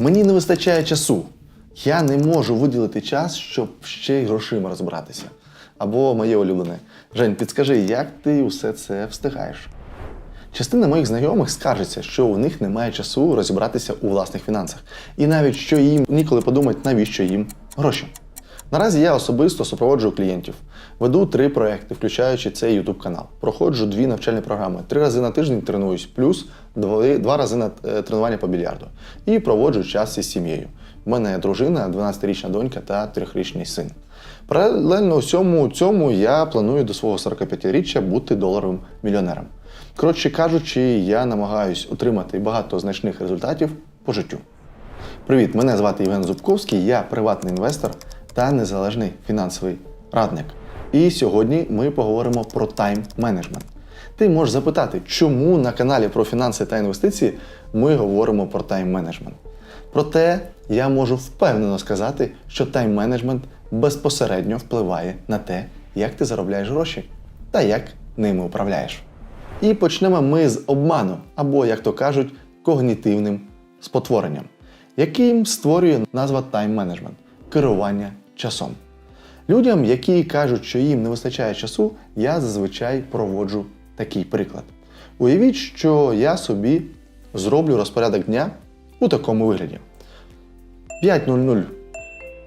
Мені не вистачає часу. Я не можу виділити час, щоб ще й грошима розбиратися. Або моє улюблене. Жень, підскажи, як ти усе це встигаєш? Частина моїх знайомих скаржиться, що у них немає часу розібратися у власних фінансах, і навіть що їм ніколи подумають, навіщо їм гроші. Наразі я особисто супроводжую клієнтів, веду три проекти, включаючи цей YouTube канал. Проходжу дві навчальні програми. Три рази на тиждень тренуюсь, плюс два, два рази на е, тренування по більярду. І проводжу час із сім'єю. У мене дружина, 12-річна донька та 3-річний син. Паралельно усьому цьому я планую до свого 45-річчя бути доларовим мільйонером. Коротше кажучи, я намагаюсь отримати багато значних результатів по життю. Привіт, мене звати Євген Зубковський, я приватний інвестор та незалежний фінансовий радник. І сьогодні ми поговоримо про тайм-менеджмент. Ти можеш запитати, чому на каналі про фінанси та інвестиції ми говоримо про тайм-менеджмент. Проте я можу впевнено сказати, що тайм-менеджмент безпосередньо впливає на те, як ти заробляєш гроші та як ними управляєш. І почнемо ми з обману, або, як то кажуть, когнітивним спотворенням, яким створює назва тайм-менеджмент керування часом. Людям, які кажуть, що їм не вистачає часу, я зазвичай проводжу такий приклад. Уявіть, що я собі зроблю розпорядок дня у такому вигляді. 5.00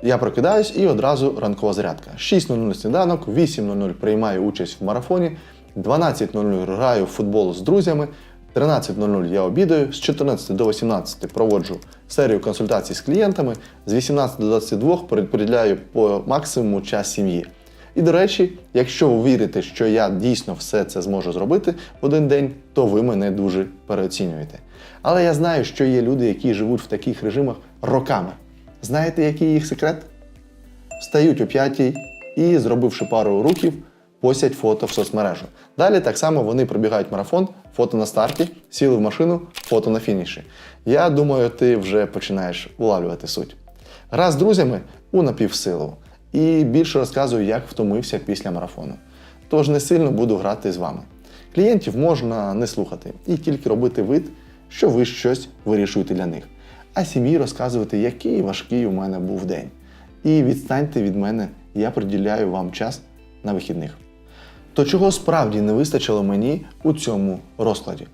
я прокидаюсь і одразу ранкова зарядка. 6.00 сніданок, 8.00 приймаю участь в марафоні, 12.00 граю в футбол з друзями, 13.00 я обідаю, з 14 до 18 проводжу серію консультацій з клієнтами, з 18 до 22 приділяю по максимуму час сім'ї. І до речі, якщо ви вірите, що я дійсно все це зможу зробити в один день, то ви мене дуже переоцінюєте. Але я знаю, що є люди, які живуть в таких режимах роками. Знаєте, який їх секрет? Встають о п'ятій і, зробивши пару рухів, постять фото в соцмережу. Далі так само вони пробігають марафон, фото на старті, сіли в машину, фото на фініші. Я думаю, ти вже починаєш улавлювати суть. Гра з друзями у напівсилу. І більше розказую, як втомився після марафону. Тож не сильно буду грати з вами. Клієнтів можна не слухати і тільки робити вид, що ви щось вирішуєте для них. А сім'ї розказувати, який важкий у мене був день. І відстаньте від мене, я приділяю вам час на вихідних. То чого справді не вистачило мені у цьому розкладі?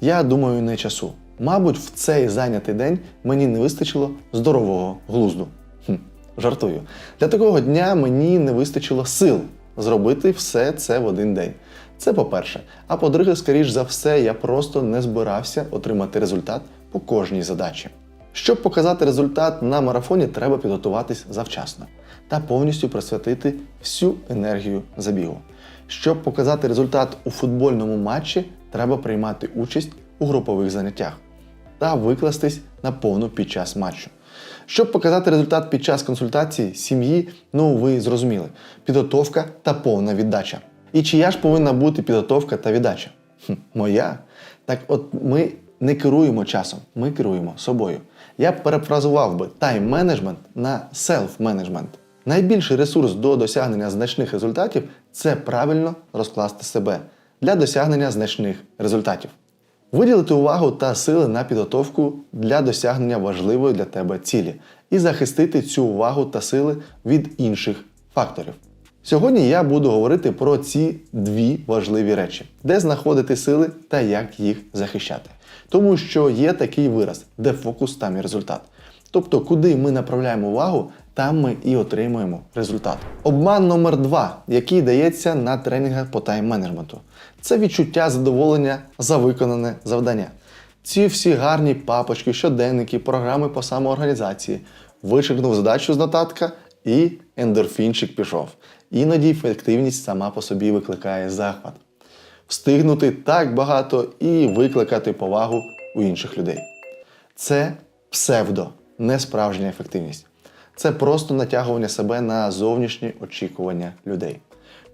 Я думаю, не часу. Мабуть, в цей зайнятий день мені не вистачило здорового глузду. Хм, жартую. Для такого дня мені не вистачило сил зробити все це в один день. Це по-перше. А по-друге, скоріш за все, я просто не збирався отримати результат по кожній задачі. Щоб показати результат на марафоні, треба підготуватись завчасно та повністю присвятити всю енергію забігу. Щоб показати результат у футбольному матчі, треба приймати участь у групових заняттях та викластись на повну під час матчу. Щоб показати результат під час консультації сім'ї, ну ви зрозуміли, підготовка та повна віддача. І чия ж повинна бути підготовка та віддача? Хм, моя? Так от ми не керуємо часом, ми керуємо собою. Я б перефразував би тайм-менеджмент на селф-менеджмент. Найбільший ресурс до досягнення значних результатів це правильно розкласти себе для досягнення значних результатів. Виділити увагу та сили на підготовку для досягнення важливої для тебе цілі і захистити цю увагу та сили від інших факторів. Сьогодні я буду говорити про ці дві важливі речі, де знаходити сили та як їх захищати. Тому що є такий вираз, де фокус, там і результат. Тобто, куди ми направляємо увагу, там ми і отримуємо результат. Обман номер два, який дається на тренінгах по тайм-менеджменту, це відчуття задоволення за виконане завдання. Ці всі гарні папочки, щоденники, програми по самоорганізації. Вичеркнув задачу з нотатка і ендорфінчик пішов. Іноді ефективність сама по собі викликає захват. Встигнути так багато і викликати повагу у інших людей. Це псевдо, не справжня ефективність. Це просто натягування себе на зовнішні очікування людей.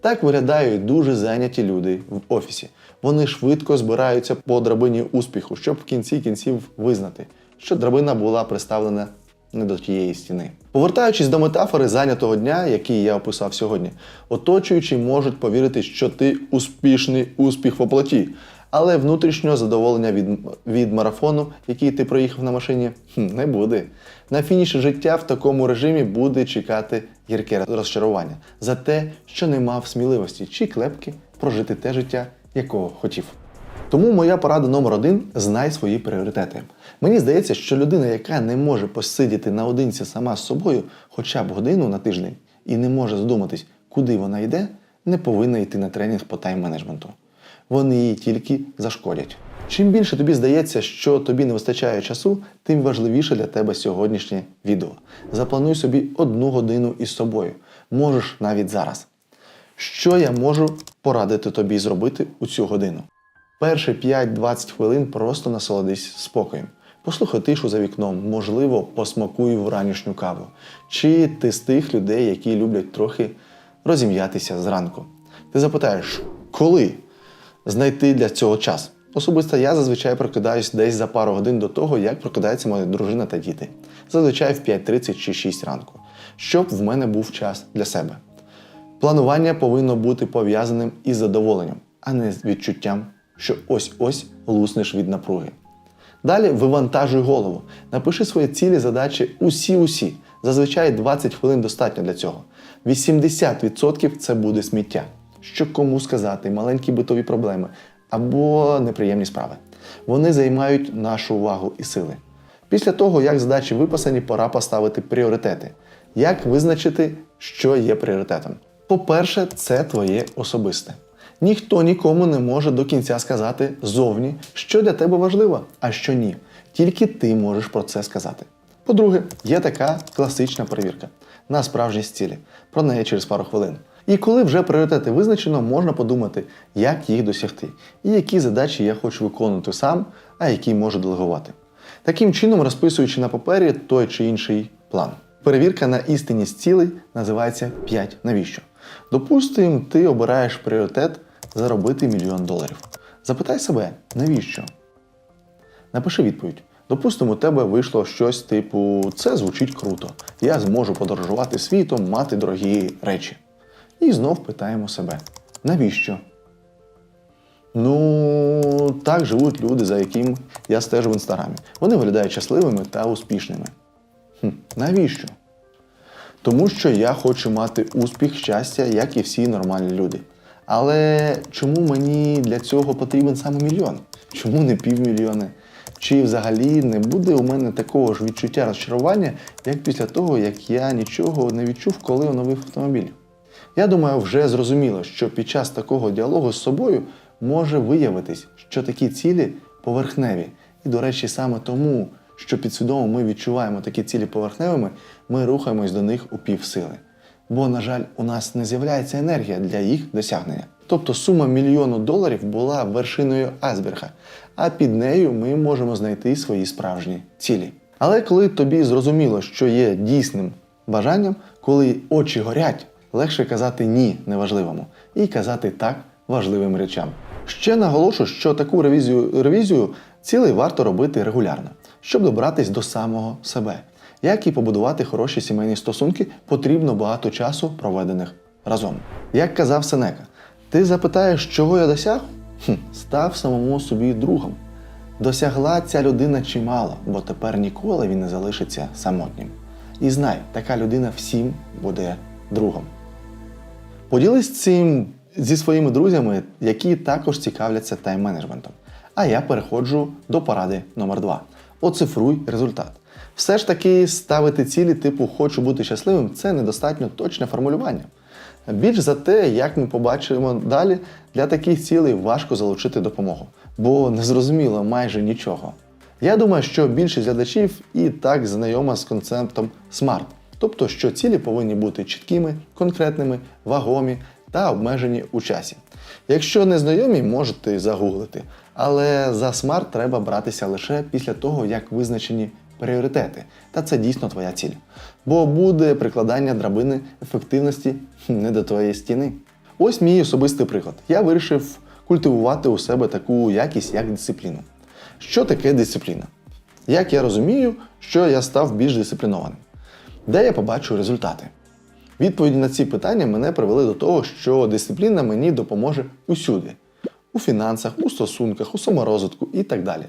Так виглядають дуже зайняті люди в офісі. Вони швидко збираються по драбині успіху, щоб в кінці кінців визнати, що драбина була представлена не до тієї стіни. Повертаючись до метафори зайнятого дня, який я описав сьогодні, оточуючі можуть повірити, що ти успішний успіх в оплаті. Але внутрішнього задоволення від, від марафону, який ти проїхав на машині, не буде. На фініші життя в такому режимі буде чекати гірке розчарування за те, що не мав сміливості чи клепки прожити те життя, якого хотів. Тому моя порада номер один знай свої пріоритети. Мені здається, що людина, яка не може посидіти наодинці сама з собою хоча б годину на тиждень і не може задуматись, куди вона йде, не повинна йти на тренінг по тайм-менеджменту. Вони їй тільки зашкодять. Чим більше тобі здається, що тобі не вистачає часу, тим важливіше для тебе сьогоднішнє відео. Заплануй собі одну годину із собою. Можеш навіть зараз. Що я можу порадити тобі зробити у цю годину? Перші 5-20 хвилин просто насолодись спокоєм. Послухай тишу за вікном, можливо, посмакуй вранішню каву. Чи ти з тих людей, які люблять трохи розім'ятися зранку. Ти запитаєш, коли знайти для цього час? Особисто я зазвичай прокидаюсь десь за пару годин до того, як прокидається моя дружина та діти. Зазвичай в 5.30 чи 6 ранку, щоб в мене був час для себе. Планування повинно бути пов'язаним із задоволенням, а не з відчуттям, що ось-ось луснеш від напруги. Далі вивантажуй голову. Напиши свої цілі, задачі усі-усі. Зазвичай 20 хвилин достатньо для цього. 80% це буде сміття. Що кому сказати, маленькі битові проблеми або неприємні справи. Вони займають нашу увагу і сили. Після того, як задачі виписані, пора поставити пріоритети. Як визначити, що є пріоритетом? По-перше, це твоє особисте. Ніхто нікому не може до кінця сказати зовні, що для тебе важливо, а що ні. Тільки ти можеш про це сказати. По-друге, є така класична перевірка на справжність цілі. Про неї через пару хвилин. І коли вже пріоритети визначено, можна подумати, як їх досягти, і які задачі я хочу виконувати сам, а які можу делегувати. Таким чином, розписуючи на папері той чи інший план. Перевірка на істинність цілей називається 5 навіщо. Допустимо, ти обираєш пріоритет заробити мільйон доларів. Запитай себе, навіщо? Напиши відповідь. Допустимо, у тебе вийшло щось типу Це звучить круто. Я зможу подорожувати світом, мати дорогі речі. І знов питаємо себе: навіщо? Ну, так живуть люди, за яким я стежу в інстаграмі. Вони виглядають щасливими та успішними. Хм, навіщо? Тому що я хочу мати успіх, щастя, як і всі нормальні люди. Але чому мені для цього потрібен саме мільйон? Чому не півмільйони? Чи взагалі не буде у мене такого ж відчуття розчарування, як після того, як я нічого не відчув, коли оновив автомобіль? Я думаю, вже зрозуміло, що під час такого діалогу з собою може виявитись, що такі цілі поверхневі. І, до речі, саме тому, що підсвідомо ми відчуваємо такі цілі поверхневими, ми рухаємось до них у півсили. Бо, на жаль, у нас не з'являється енергія для їх досягнення. Тобто сума мільйону доларів була вершиною айсберга, а під нею ми можемо знайти свої справжні цілі. Але коли тобі зрозуміло, що є дійсним бажанням, коли очі горять, легше казати ні неважливому і казати так важливим речам. Ще наголошу, що таку ревізію, ревізію цілей варто робити регулярно, щоб добратись до самого себе. Як і побудувати хороші сімейні стосунки, потрібно багато часу проведених разом. Як казав Сенека, ти запитаєш, чого я досяг? Хм, став самому собі другом. Досягла ця людина чимало, бо тепер ніколи він не залишиться самотнім. І знай, така людина всім буде другом. Поділись цим зі своїми друзями, які також цікавляться тайм-менеджментом. А я переходжу до поради номер 2 Оцифруй результат. Все ж таки ставити цілі типу хочу бути щасливим це недостатньо точне формулювання. Більш за те, як ми побачимо далі, для таких цілей важко залучити допомогу, бо не зрозуміло майже нічого. Я думаю, що більшість глядачів і так знайома з концептом SMART, тобто, що цілі повинні бути чіткими, конкретними, вагомі та обмежені у часі. Якщо не знайомі, можете загуглити, але за SMART треба братися лише після того, як визначені пріоритети, та це дійсно твоя ціль. Бо буде прикладання драбини ефективності не до твоєї стіни. Ось мій особистий приклад. Я вирішив культивувати у себе таку якість, як дисципліну. Що таке дисципліна? Як я розумію, що я став більш дисциплінованим? Де я побачу результати? Відповіді на ці питання мене привели до того, що дисципліна мені допоможе усюди. у фінансах, у стосунках, у саморозвитку і так далі.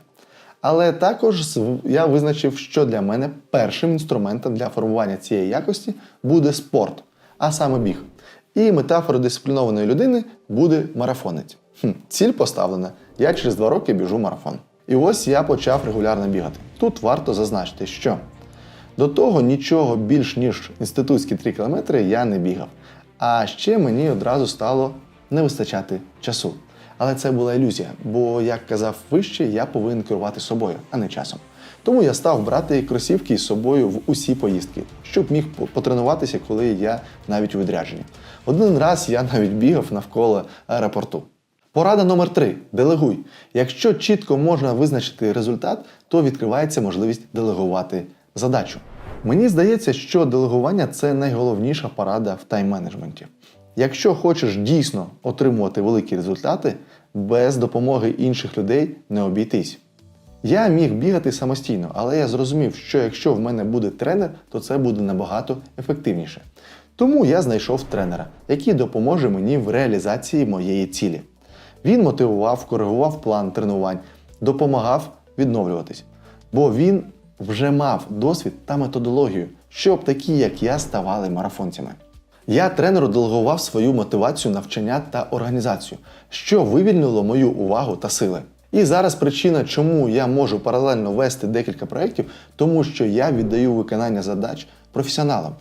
Але також я визначив, що для мене першим інструментом для формування цієї якості буде спорт, а саме біг. І метафорою дисциплінованої людини буде марафонець. Хм, ціль поставлена. Я через два роки біжу марафон. І ось я почав регулярно бігати. Тут варто зазначити, що до того нічого більш ніж інститутські 3 кілометри я не бігав. А ще мені одразу стало не вистачати часу. Але це була ілюзія, бо, як казав вище, я повинен керувати собою, а не часом. Тому я став брати кросівки з собою в усі поїздки, щоб міг потренуватися, коли я навіть у відрядженні. Один раз я навіть бігав навколо аеропорту. Порада номер 3 делегуй. Якщо чітко можна визначити результат, то відкривається можливість делегувати задачу. Мені здається, що делегування це найголовніша порада в тайм-менеджменті. Якщо хочеш дійсно отримувати великі результати, без допомоги інших людей не обійтись. Я міг бігати самостійно, але я зрозумів, що якщо в мене буде тренер, то це буде набагато ефективніше. Тому я знайшов тренера, який допоможе мені в реалізації моєї цілі. Він мотивував, коригував план тренувань, допомагав відновлюватись, бо він вже мав досвід та методологію, щоб такі, як я, ставали марафонцями. Я тренеру делегував свою мотивацію, навчання та організацію, що вивільнило мою увагу та сили. І зараз причина, чому я можу паралельно вести декілька проєктів, тому що я віддаю виконання задач професіоналам.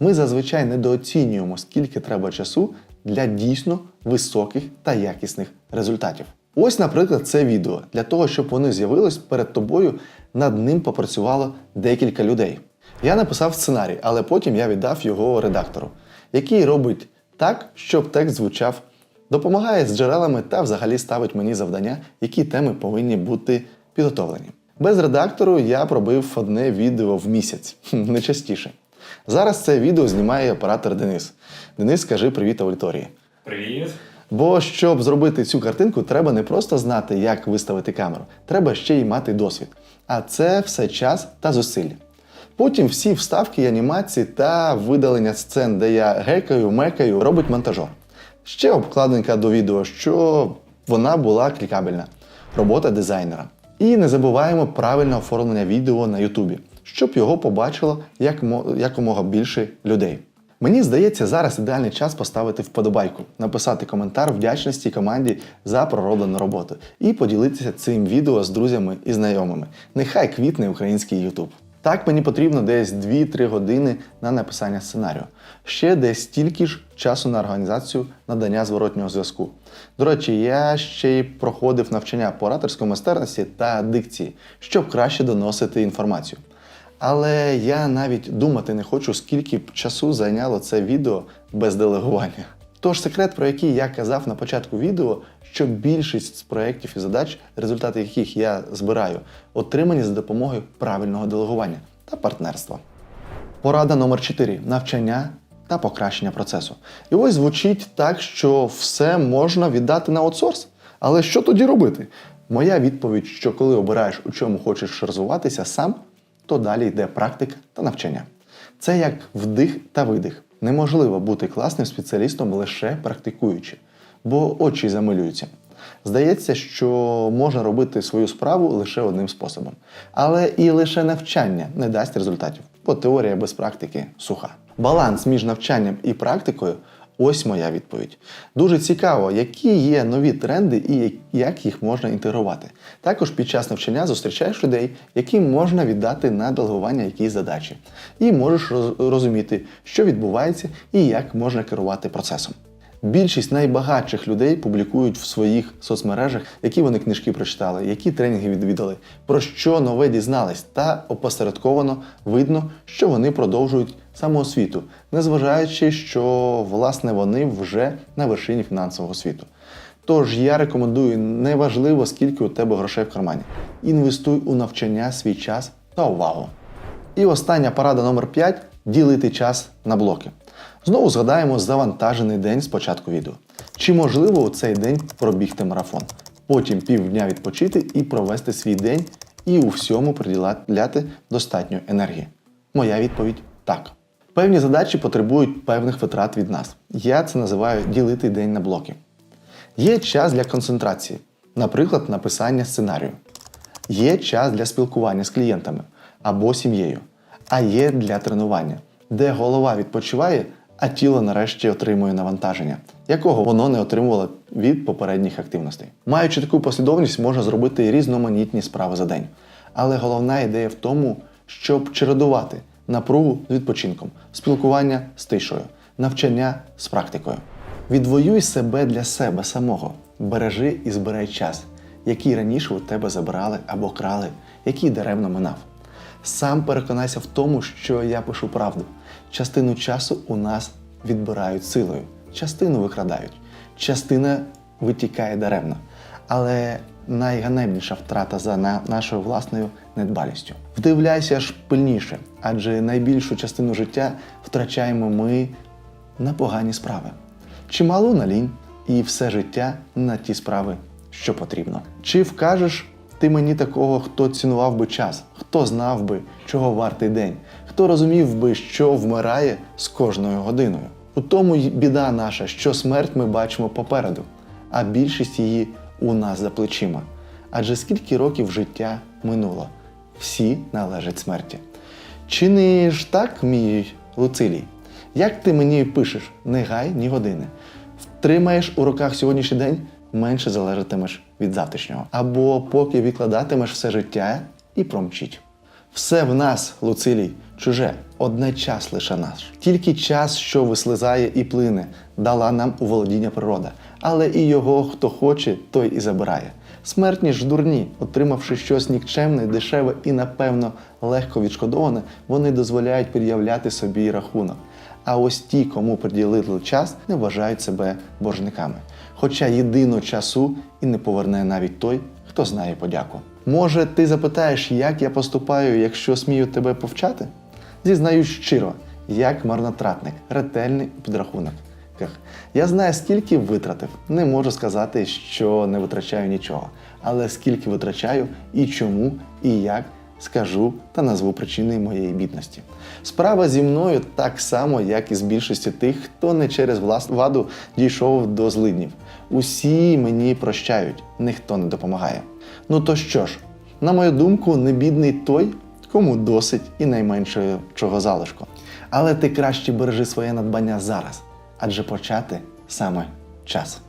Ми зазвичай недооцінюємо, скільки треба часу для дійсно високих та якісних результатів. Ось, наприклад, це відео. Для того, щоб воно з'явилось перед тобою, над ним попрацювало декілька людей. Я написав сценарій, але потім я віддав його редактору, який робить так, щоб текст звучав, допомагає з джерелами та взагалі ставить мені завдання, які теми повинні бути підготовлені. Без редактору я пробив одне відео в місяць, не частіше. Зараз це відео знімає оператор Денис. Денис, скажи привіт аудиторії. Привіт. Бо щоб зробити цю картинку, треба не просто знати, як виставити камеру, треба ще й мати досвід. А це все час та зусилля. Потім всі вставки і анімації та видалення сцен, де я гекаю, мекаю, робить монтажер. Ще обкладинка до відео, що вона була клікабельна. Робота дизайнера. І не забуваємо правильне оформлення відео на Ютубі, щоб його побачило як якомога більше людей. Мені здається, зараз ідеальний час поставити вподобайку, написати коментар вдячності команді за пророблену роботу і поділитися цим відео з друзями і знайомими. Нехай квітне український YouTube. Так мені потрібно десь 2-3 години на написання сценарію. Ще десь стільки ж часу на організацію надання зворотнього зв'язку. До речі, я ще й проходив навчання по ораторській майстерності та дикції, щоб краще доносити інформацію. Але я навіть думати не хочу, скільки б часу зайняло це відео без делегування. Тож секрет, про який я казав на початку відео, що більшість з проєктів і задач, результати яких я збираю, отримані за допомогою правильного делегування та партнерства. Порада номер 4 навчання та покращення процесу. І ось звучить так, що все можна віддати на аутсорс. Але що тоді робити? Моя відповідь, що коли обираєш, у чому хочеш розвиватися сам, то далі йде практика та навчання. Це як вдих та видих. Неможливо бути класним спеціалістом лише практикуючи, бо очі замилюються. Здається, що можна робити свою справу лише одним способом. Але і лише навчання не дасть результатів, бо теорія без практики суха. Баланс між навчанням і практикою ось моя відповідь. Дуже цікаво, які є нові тренди і як їх можна інтегрувати. Також під час навчання зустрічаєш людей, яким можна віддати на делегування якісь задачі, і можеш розуміти, що відбувається і як можна керувати процесом. Більшість найбагатших людей публікують в своїх соцмережах, які вони книжки прочитали, які тренінги відвідали, про що нове дізнались, та опосередковано видно, що вони продовжують самоосвіту, незважаючи, що власне вони вже на вершині фінансового світу. Тож я рекомендую неважливо, скільки у тебе грошей в кармані. Інвестуй у навчання свій час та увагу. І остання порада номер 5 ділити час на блоки. Знову згадаємо завантажений день з початку відео. Чи можливо у цей день пробігти марафон, потім півдня відпочити і провести свій день і у всьому приділяти достатньо енергії? Моя відповідь так. Певні задачі потребують певних витрат від нас. Я це називаю ділити день на блоки. Є час для концентрації, наприклад, написання сценарію. Є час для спілкування з клієнтами або сім'єю, а є для тренування, де голова відпочиває, а тіло нарешті отримує навантаження, якого воно не отримувало від попередніх активностей. Маючи таку послідовність, можна зробити різноманітні справи за день. Але головна ідея в тому, щоб чередувати напругу з відпочинком, спілкування з тишою, навчання з практикою. Відвоюй себе для себе самого, бережи і збирай час, який раніше у тебе забирали або крали, який даремно минав. Сам переконайся в тому, що я пишу правду. Частину часу у нас відбирають силою, частину викрадають, частина витікає даремно. Але найганебніша втрата за на- нашою власною недбалістю. Вдивляйся аж пильніше, адже найбільшу частину життя втрачаємо ми на погані справи. Чимало на лінь і все життя на ті справи, що потрібно. Чи вкажеш ти мені такого, хто цінував би час, хто знав би, чого вартий день, хто розумів би, що вмирає з кожною годиною? У тому й біда наша, що смерть ми бачимо попереду, а більшість її у нас за плечима. Адже скільки років життя минуло, всі належать смерті. Чи не ж так, мій Луцилій? Як ти мені пишеш, не гай ні години. Втримаєш у руках сьогоднішній день, менше залежатимеш від завтрашнього. Або поки відкладатимеш все життя і промчить. Все в нас, Луцилій, чуже, одне час лише наш. Тільки час, що вислизає і плине, дала нам у володіння природа. Але і його, хто хоче, той і забирає. Смертні ж дурні, отримавши щось нікчемне, дешеве і, напевно, легко відшкодоване, вони дозволяють пред'являти собі рахунок. А ось ті, кому приділили час, не вважають себе боржниками. Хоча єдиного часу і не поверне навіть той, хто знає подяку. Може, ти запитаєш, як я поступаю, якщо смію тебе повчати? Зізнаюсь щиро, як марнотратник, ретельний підрахунок. Я знаю, скільки витратив. Не можу сказати, що не витрачаю нічого. Але скільки витрачаю і чому, і як скажу та назву причини моєї бідності. Справа зі мною так само, як і з більшості тих, хто не через власну ваду дійшов до злиднів. Усі мені прощають, ніхто не допомагає. Ну то що ж, на мою думку, не бідний той, кому досить і найменше чого залишку. Але ти краще бережи своє надбання зараз, адже почати саме час.